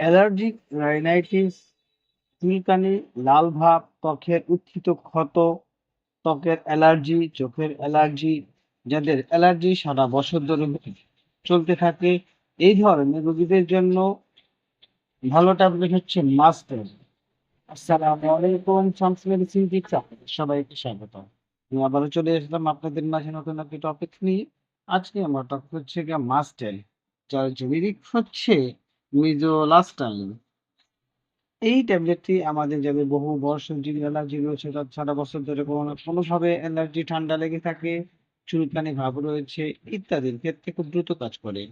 Allergic rhinitis, চুলকানি, লাল ভাব, ত্বকের উত্থিত ক্ষত, ত্বকের অ্যালার্জি, চোখের অ্যালার্জি, যাদের অ্যালার্জি সারা বছর ধরে চলতে থাকে। এই ধরনের রোগীদের জন্য ভালো ট্যাবলেট হচ্ছে মাস্টার। আসসালামু আলাইকুম শামস মেডিসিন সবাইকে স্বাগত। আমি আবারও চলে আসলাম আপনাদের মাঝে নতুন একটি টপিক নিয়ে। আজকে আমার টপিক হচ্ছে গিয়ে মাস্টেল যার জেনেরিক হচ্ছে মিজোলাস্টাইন এই ট্যাবলেটটি আমাদের যাদের বহু বর্ষ যিনি অ্যালার্জি রয়েছে তার সারা বছর ধরে কোনো না কোনোভাবে অ্যালার্জি ঠান্ডা লেগে থাকে, চুলকানি ভাব রয়েছে, ইত্যাদির ক্ষেত্রে খুব দ্রুত কাজ করে।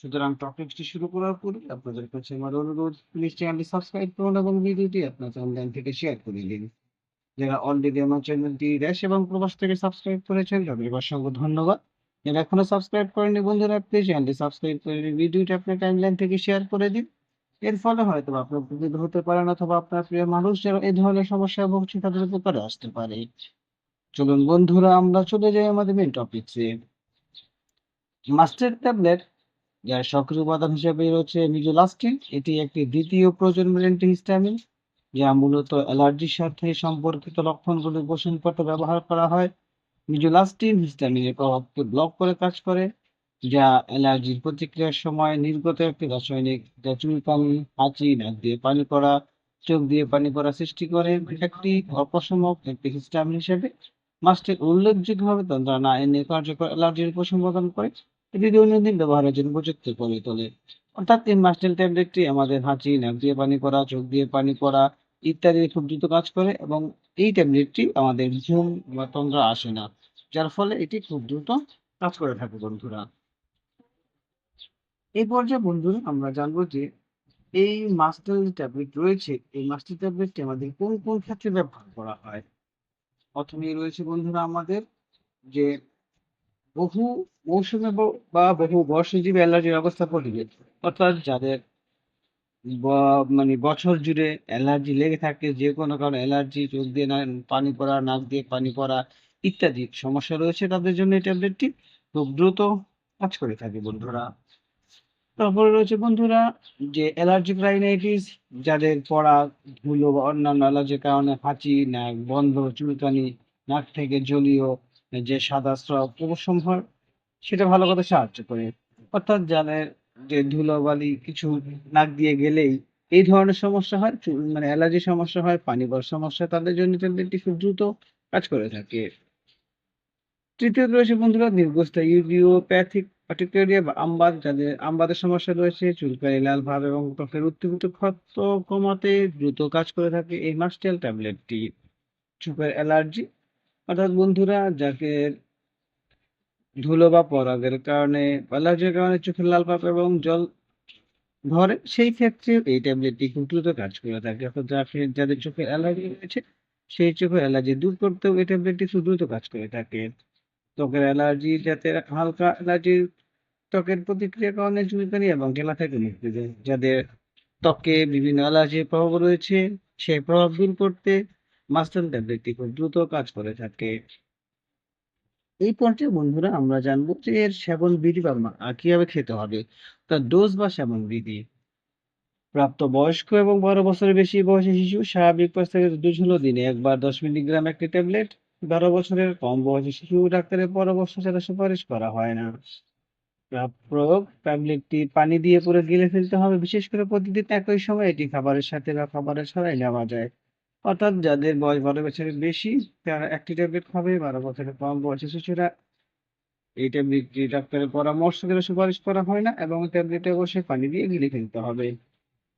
সুতরাং টপিকটি শুরু করার পূর্বে আপনাদের কাছে আমার অনুরোধ প্লিজ চ্যানেলটি সাবস্ক্রাইব করুন এবং ভিডিওটি আপনার অনলাইন থেকে শেয়ার করে দিন। যারা অলরেডি আমার চ্যানেলটি দেশ এবং প্রবাস থেকে সাবস্ক্রাইব করেছেন, তাদের অসংখ্য ধন্যবাদ। যারা এখনও সাবস্ক্রাইব করেনি বন্ধুরা প্লিজ চ্যানেলটি সাবস্ক্রাইব করে ভিডিওটি আপনার টাইমলাইন থেকে শেয়ার করে দিন। এর ফলে হয়তো আপনার উপকৃত হতে পারেন অথবা আপনার প্রিয় মানুষ যারা এই ধরনের সমস্যায় ভুগছে, তাদের উপকারে আসতে পারে। চলুন বন্ধুরা, আমরা চলে যাই আমাদের মেন টপিকসে মাস্টার ট্যাবলেট, যার সক্রিয় উপাদান হিসেবে রয়েছে মিজোলাস্টিন এটি একটি দ্বিতীয় প্রজন্মের অ্যান্টিহিস্টামিন যা মূলত অ্যালার্জির সাথে সম্পর্কিত লক্ষণগুলি পোষণ করতে ব্যবহার করা হয়। মিজোলাস্টিন হিস্টামিনের প্রভাবকে ব্লক করে কাজ করে, যা অ্যালার্জির প্রতিক্রিয়ার সময় নির্গত একটি রাসায়নিক যা চুলকানি হাঁচি, নাক দিয়ে পানি পড়া, চোখ দিয়ে পানি পড়া সৃষ্টি করে। একটি অপশমক একটি হিস্টামিন হিসেবে মাস্টের উল্লেখযোগ্যভাবে তন্ত্রণা এনে কার্যকর অ্যালার্জির উপসম্বোধন করে। এটি দৈনন্দিন ব্যবহারের জন্য উপযুক্ত করে তোলে। অর্থাৎ এই মাস্টেল ট্যাবলেটটি আমাদের হাঁচি, নাক দিয়ে পানি পড়া, চোখ দিয়ে পানি পড়া ইত্যাদি খুব দ্রুত কাজ করে এবং এই ট্যাবলেটটি আমাদের ঘুম বা তন্দ্রা আসে না, যার ফলে এটি খুব দ্রুত কাজ করে থাকে বন্ধুরা। এই পর্যায়ে বন্ধুরা আমরা জানব যে এই মাস্টার ট্যাবলেট রয়েছে, এই মাস্টার ট্যাবলেটটি আমাদের কোন কোন ক্ষেত্রে ব্যবহার করা হয়? প্রথমে রয়েছে বন্ধুরা আমাদের যে বহু মৌসুমে বা বহু বর্ষজীবী অ্যালার্জির অবস্থা পড়বে অর্থাৎ যাদের ব- মানে বছর জুড়ে অ্যালার্জি লেগে থাকে, যে কোনো কারণে অ্যালার্জি চোখ দিয়ে না, পানি পড়া, নাক দিয়ে পানি পড়া ইত্যাদি সমস্যা রয়েছে তাদের জন্য এই ট্যাবলেটটি খুব দ্রুত কাজ করে থাকে বন্ধুরা। তারপরে রয়েছে বন্ধুরা যে অ্যালার্জিক রাইনাইটিস যাদের পড়া ধুলো বা অন্যান্য অ্যালার্জির কারণে হাঁচি, নাক বন্ধ, চুলকানি, নাক থেকে জলীয়, যে সাদা স্রাব উপশম হয় সেটা ভালো করতে সাহায্য করে। অর্থাৎ যাদের যে ধুলোবালি কিছু নাক দিয়ে গেলেই এই ধরনের সমস্যা হয় মানে অ্যালার্জি সমস্যা হয় পানি পড়ার সমস্যা, তাদের জন্য খুব দ্রুত কাজ করে থাকে। তৃতীয়ত রয়েছে বন্ধুরা, দীর্ঘস্থায়ী ইউরিওপ্যাথিক পার্টিকুলারিয়া বা আমবাদ, যাদের আমবাদের সমস্যা রয়েছে, চুলকানি, লাল ভাব এবং ত্বকের উত্তেজিত ক্ষত কমাতে দ্রুত কাজ করে থাকে এই মাস্টেল ট্যাবলেটটি। চোখের অ্যালার্জি, অর্থাৎ বন্ধুরা, যাকে ধুলো বা পরাগের কারণে অ্যালার্জির কারণে চোখের লাল পাপ এবং জল ধরে সেই ক্ষেত্রে এই ট্যাবলেটটি খুব দ্রুত কাজ করে থাকে। অর্থাৎ যাকে, যাদের চোখের অ্যালার্জি রয়েছে, সেই চোখের অ্যালার্জি দূর করতেও এই ট্যাবলেটটি খুব দ্রুত কাজ করে থাকে। ত্বকের অ্যালার্জি, যাতে হালকা অ্যালার্জি, ত্বকের প্রতিক্রিয়ার কারণে চুলকানি এবং জেলা থেকে মুক্তি দেয়। যাদের ত্বকে বিভিন্ন অ্যালার্জির প্রভাব রয়েছে, সেই প্রভাব দূর করতে মাস্টার ট্যাবলেটটি খুব দ্রুত কাজ করে থাকে। এই পর্যায়ে বন্ধুরা আমরা জানব যে এর সেবন বিধি বা কীভাবে খেতে হবে? তার ডোজ বা সেবন বিধি। প্রাপ্ত বয়স্ক এবং বারো বছরের বেশি বয়সী শিশু স্বাভাবিক প্রস্তাবিত ডোজ হলো দিনে একবার দশ মিলিগ্রাম একটি ট্যাবলেট। বারো বছরের কম বয়সী শিশু ডাক্তারের পরামর্শ ছাড়া সুপারিশ করা হয় না। প্রা- প্রয়োগ, ট্যাবলেটটি পানি দিয়ে পুরো গিলে ফেলতে হবে। বিশেষ করে প্রতিদিন একই সময় এটি খাবারের সাথে বা খাবারের ছাড়াই নেওয়া যায়। অর্থাৎ যাদের বয়স বারো বছরের বেশি, তারা একটি ট্যাবলেট খাবে, বারো বছরের কম বয়সী শিশুরা এই ট্যাবলেটটি ডাক্তারের পরামর্শ দিলে সুপারিশ করা হয় না এবং ট্যাবলেটে অবশ্যই পানি দিয়ে গিলে ফেলতে হবে।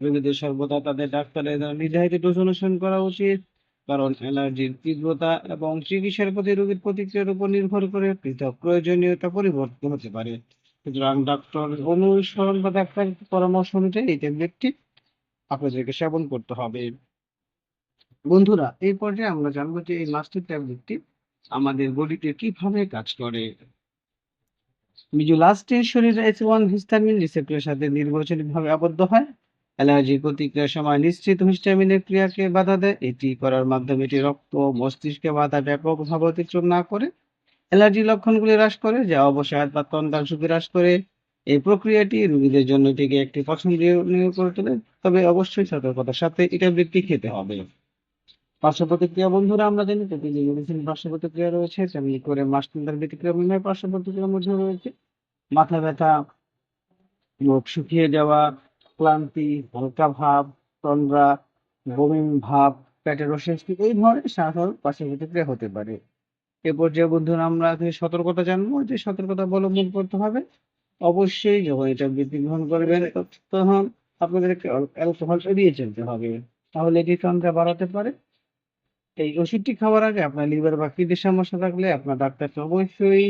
রোগীদের সর্বদা তাদের ডাক্তারের নির্ধারিত ডোজ অনুসরণ করা উচিত, কারণ অ্যালার্জির তীব্রতা এবং চিকিৎসার প্রতি রোগীর প্রতিক্রিয়ার উপর নির্ভর করে পৃথক প্রয়োজনীয়তা পরিবর্তন হতে পারে। সুতরাং ডাক্তার অনুসরণ বা ডাক্তারের পরামর্শ অনুযায়ী এই ট্যাবলেটটি আপনাদেরকে সেবন করতে হবে। বন্ধুরা, এই পর্যায়ে আমরা জানব যে এই মাস্টার ট্যাবলেটটি আমাদের বডিতে কীভাবে কাজ করে। মিজোলাস্টিন শরীরে এস ওয়ান হিস্টামিন রিসেপ্টরের সাথে নির্বাচনীভাবে আবদ্ধ হয়। অ্যালার্জির প্রতিক্রিয়ার সময় নিশ্চিত হিস্টামিনের ক্রিয়াকে বাধা দেয়। এটি করার মাধ্যমে এটি রক্ত, মস্তিষ্কে বাধা ব্যাপকভাবে অতিক্রম না করে অ্যালার্জি লক্ষণগুলি হ্রাস করে, যা অবসাদ বা তন্দ্রার ঝুঁকি হ্রাস করে। এই প্রক্রিয়াটি রোগীদের জন্য এটিকে একটি পছন্দনীয় করে তোলে। তবে অবশ্যই সতর্কতার সাথে এটা ব্যক্তি খেতে হবে। পার্শ্ব প্রতিক্রিয়া বন্ধুরা, আমরা জানি প্রতিটি মেডিসিন পার্শ্ব প্রতিক্রিয়া রয়েছে, তেমনি করে মাস্টার ব্যতিক্রিয়া বিনিময় পার্শ্ব প্রতিক্রিয়ার মধ্যে রয়েছে। মাথা ব্যথা, মুখ শুকিয়ে যাওয়া, ক্লান্তি, হালকা ভাব, তন্দ্রা, বমি ভাব, পেটের অস্বস্তি এই ধরনের সাধারণ পার্শ্ব প্রতিক্রিয়া হতে পারে। এ পর্যায়ে বন্ধুরা, আমরা সতর্কতা জানব, যে সতর্কতা অবলম্বন করতে হবে, অবশ্যই যখন এটা বৃদ্ধি গ্রহণ করবেন, তখন আপনাদেরকে অ্যালকোহল এড়িয়ে চলতে হবে। তাহলে এটি তন্দ্রা বাড়াতে পারে এই ওষুধটি খাওয়ার আগে আপনার লিভার বা কিডনির সমস্যা থাকলে আপনার ডাক্তারকে অবশ্যই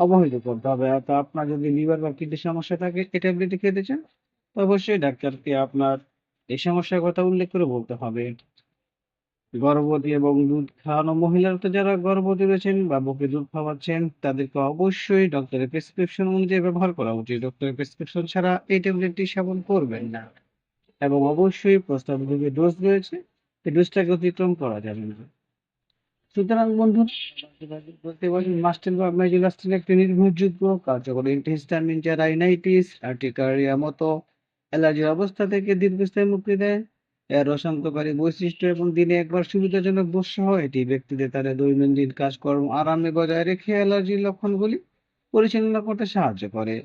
অবহিত করতে হবে। তো আপনার যদি লিভার বা কিডনির সমস্যা থাকে, এই ট্যাবলেটটি খেতে চান তো অবশ্যই ডাক্তারকে আপনার এই সমস্যার কথা উল্লেখ করে বলতে হবে। গর্ভবতী এবং দুধ খাওয়ানো মহিলারা তো যারা গর্ভবতী রয়েছেন বা বুকে দুধ খাওয়াচ্ছেন, তাদেরকে অবশ্যই ডক্টরের প্রেসক্রিপশন অনুযায়ী ব্যবহার করা উচিত। ডক্টরের প্রেসক্রিপশন ছাড়া এই ট্যাবলেটটি সেবন করবেন না। এবং অবশ্যই প্রস্তাবিত ডোজ রয়েছে। ডোজটাকে অতিক্রম করা যাবে না। সুতরাং বন্ধু, বলতে পারি মাস্টেল বা মেজুলাস্টিন একটি নির্ভরযোগ্য কার্যকর অ্যান্টিহিস্টামিন যা রাইনাইটিস আর্টিকারিয়া মতো অ্যালার্জির অবস্থা থেকে দীর্ঘস্থায়ী মুক্তি দেয়। এর অশান্তকারী বৈশিষ্ট্য এবং দিনে একবার সুবিধাজনক বর্ষ হয়, এটি ব্যক্তিদের তাদের দৈনন্দিন কাজকর্ম আরামে বজায় রেখে অ্যালার্জির লক্ষণগুলি পরিচালনা করতে সাহায্য করে।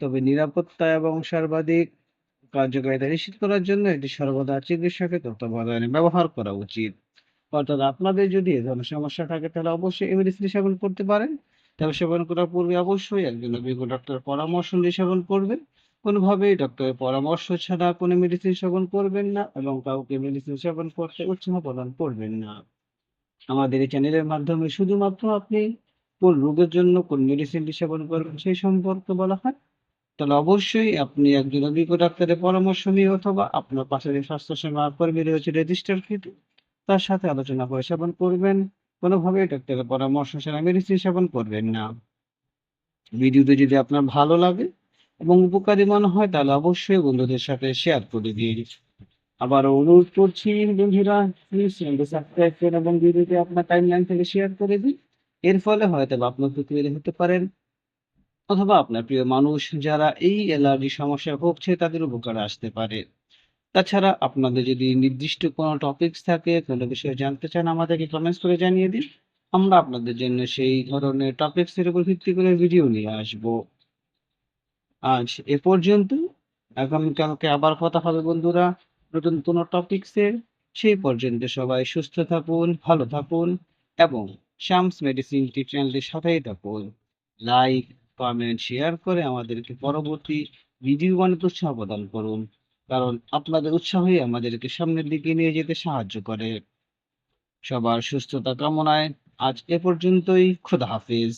তবে নিরাপত্তা এবং সর্বাধিক কার্যকারিতা নিশ্চিত করার জন্য এটি সর্বদা চিকিৎসকের তত্ত্বাবধানে ব্যবহার করা উচিত। অর্থাৎ আপনাদের যদি এ ধরনের সমস্যা থাকে, তাহলে অবশ্যই এই মেডিসিন সেবন করতে পারেন। তবে সেবন করার পূর্বে অবশ্যই একজন অভিজ্ঞ ডক্টরের পরামর্শ নিয়ে সেবন করবেন। কোনোভাবেই ডক্টরের পরামর্শ ছাড়া কোনো মেডিসিন সেবন করবেন না এবং কাউকে মেডিসিন সেবন করতে উৎসাহ প্রদান করবেন না। আমাদের এই চ্যানেলের মাধ্যমে শুধুমাত্র আপনি কোন রোগের জন্য কোন মেডিসিনটি সেবন করবেন সেই সম্পর্কে বলা হয় তাহলে অবশ্যই আপনি একজন অভিজ্ঞ ডাক্তারের পরামর্শ নিয়ে অথবা আপনার পাশে যে স্বাস্থ্যসেবা কর্মী রয়েছে রেজিস্টারকৃত তার সাথে আলোচনা করে সেবন করবেন। কোনোভাবেই ডাক্তারের পরামর্শ ছাড়া মেডিসিন সেবন করবেন না। ভিডিওটি যদি আপনার ভালো লাগে এবং উপকারী মনে হয় তাহলে অবশ্যই বন্ধুদের সাথে শেয়ার করে দিন। আবার অনুরোধ করছি বন্ধুরা প্লিজ চ্যানেলটি সাবস্ক্রাইব করুন এবং ভিডিওটি আপনার টাইমলাইন থেকে শেয়ার করে দিন। এর ফলে হয়তো বা আপনি উপকৃত হতে পারেন অথবা আপনার প্রিয় মানুষ যারা এই অ্যালার্জি সমস্যায় ভুগছে, তাদের উপকারে আসতে পারে। তাছাড়া আপনাদের যদি নির্দিষ্ট কোনো টপিকস থাকে, কোনো বিষয়ে জানতে চান, আমাদেরকে কমেন্টস করে জানিয়ে দিন। আমরা আপনাদের জন্য সেই ধরনের টপিকস এর উপর ভিত্তি করে ভিডিও নিয়ে আসব। আজ এ পর্যন্ত। আগামীকালকে আবার কথা হবে বন্ধুরা নতুন কোনো টপিকসে সেই পর্যন্ত সবাই সুস্থ থাকুন, ভালো থাকুন এবং শামস মেডিসিন টি চ্যানেলটির সাথেই থাকুন। লাইক কমেন্ট শেয়ার করে আমাদেরকে পরবর্তী ভিডিও বানাতে উৎসাহ প্রদান করুন। কারণ আপনাদের উৎসাহই আমাদেরকে সামনের দিকে নিয়ে যেতে সাহায্য করে। সবার সুস্থতা কামনায় আজ এ পর্যন্তই, খোদা হাফিজ।